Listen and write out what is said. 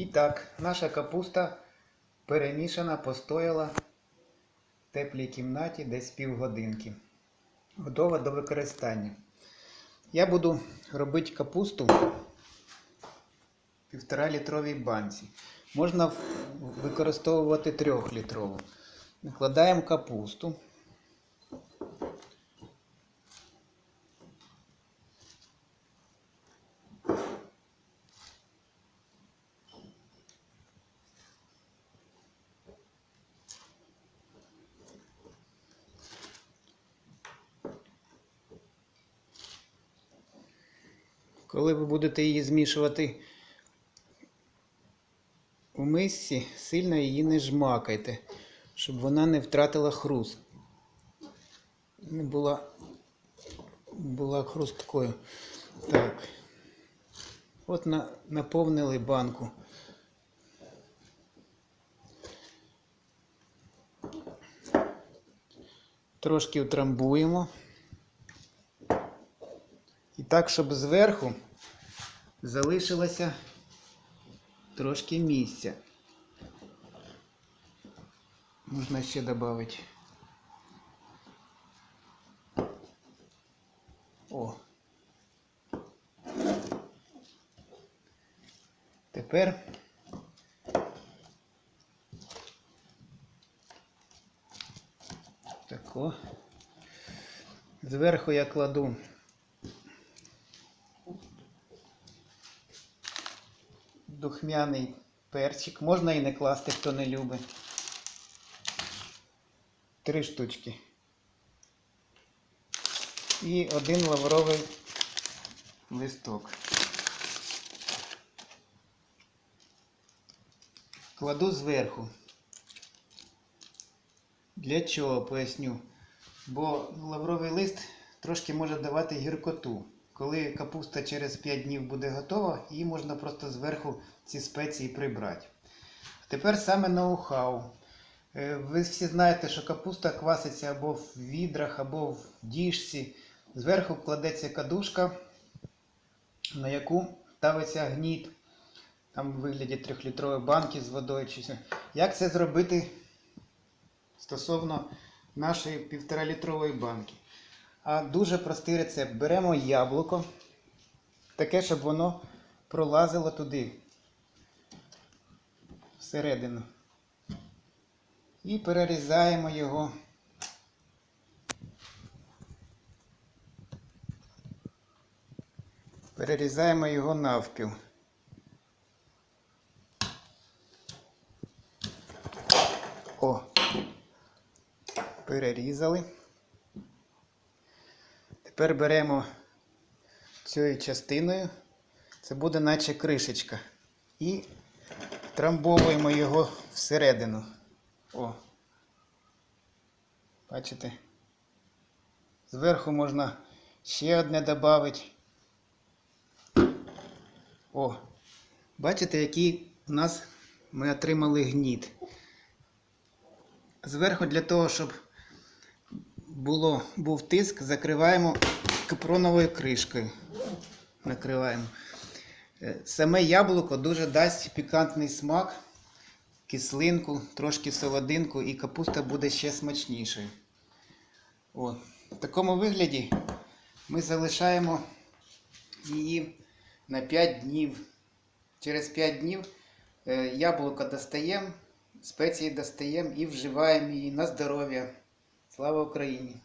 І так, наша капуста перемішана, постояла в теплій кімнаті десь півгодинки. Готова до використання. Я буду робити капусту в півтора літровій банці. Можна використовувати трьохлітрову. Накладаємо капусту. Коли ви будете її змішувати у мисці, сильно її не жмакайте, щоб вона не втратила хруст. Не була, була хрусткою. Так. От на, наповнили банку. Трошки утрамбуємо. Так, щоб зверху залишилося трошки місця. Можна ще додати. О. Тепер тако. Зверху я кладу духмяний перчик. Можна і не класти, хто не любить. Три штучки. І один лавровий листок. Кладу зверху. Для чого поясню? Бо лавровий лист трошки може давати гіркоту. Коли капуста через 5 днів буде готова, її можна просто зверху ці спеції прибрати. Тепер саме ноу-хау. Е, Ви всі знаєте, що капуста кваситься або в відрах, або в діжці. Зверху кладеться кадушка, на яку ставиться гніт. Там в вигляді 3-літрової банки з водою. Як це зробити стосовно нашої 1,5-літрової банки? А дуже простий рецепт. Беремо яблуко, таке, щоб воно пролазило туди, всередину. І перерізаємо його. Перерізаємо його навпіл. О, перерізали. Тепер беремо цією частиною, це буде наче кришечка. І трамбовуємо його всередину. О. Бачите? Зверху можна ще одне додати. О. Бачите, який у нас ми отримали гніт. Зверху для того, щоб було, був тиск, закриваємо капроновою кришкою. Накриваємо. Е, Саме яблуко дуже дасть пікантний смак, кислинку, трошки солодинку і капуста буде ще смачнішою. О, в такому вигляді ми залишаємо її на 5 днів. Через 5 днів е, яблуко достаємо, спеції достаємо і вживаємо її на здоров'я. Слава Україні!